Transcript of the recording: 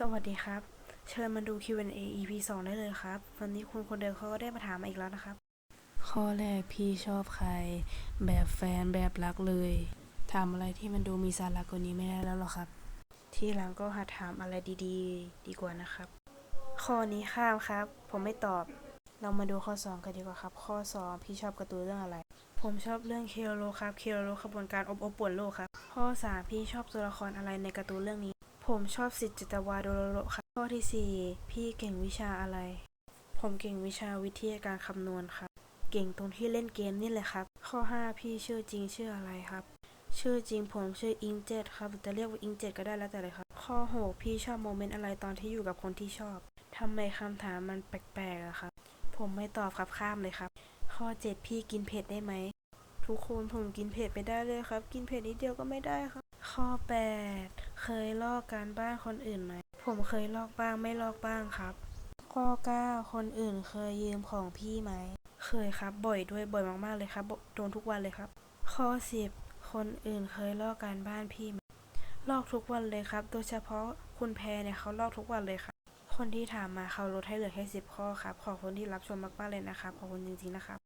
สวัสดีครับ เชิญมาดู Q&A EP 2 ได้เลยครับวันนี้คุณคนเดิมเขาก็ได้มาถามมาอีกแล้วนะครับ ข้อแรกพี่ชอบใคร แบบแฟนแบบรักเลยถามอะไรที่มันดูมีสาระกว่านี้ไม่ได้แล้วหรอครับ ทีหลังก็หาถามอะไรดี ๆ ดีกว่านะครับ ข้อนี้ข้ามครับ ผมไม่ตอบ เรามาดูข้อ 2 กันดีกว่าครับ ข้อ 2 พี่ชอบการ์ตูนเรื่องอะไร ผมชอบเรื่องเคโรโรครับเคโรโรขบวนการอบอบป่วนโลกครับ ข้อ 3 พี่ชอบตัวละครอะไรในการ์ตูนเรื่องนี้ ผมชอบสิทธิ์จิตวาโดโรโรครับข้อที่ 4 พี่เก่งวิชาอะไร ผมเก่งวิชาวิทยาการคำนวณครับ เก่งตรงที่เล่นเกมนี่แหละครับ ข้อ 5 พี่ชื่อจริงชื่ออะไรครับ ชื่อจริงผมชื่ออิงเจ็ดครับจะเรียกว่าอิงเจ็ดก็ได้แล้วแต่เลยครับ ข้อ 6 พี่ชอบโมเมนต์อะไรตอนที่อยู่กับคนที่ชอบทำไมคำถามมันแปลกๆอะครับ ผมไม่ตอบครับข้ามเลยครับ ข้อ 7 พี่กินเผ็ดได้ไหมทุกคนผมกินเผ็ดไม่ได้เลยครับ กินเผ็ดนิดเดียวก็ไม่ได้ครับ ข้อ 8 เคยลอกการบ้านคนอื่นไหม ผมเคยลอกบ้างไม่ลอกบ้างครับ ข้อ 9 คนอื่นเคยยืมของพี่ไหม เคยครับ บ่อยด้วยบ่อยมากๆเลยครับ โดนทุกวันเลยครับ ข้อ 10 คนอื่นเคยลอกการบ้านพี่ไหม ลอกทุกวันเลยครับ โดยเฉพาะคุณแพรเนี่ยเขาลอกทุกวันเลยครับ คนที่ถามมาเขาลดให้เหลือแค่10 ข้อครับ ขอบคุณที่รับชมมากๆเลยนะครับ ขอบคุณจริงๆนะครับ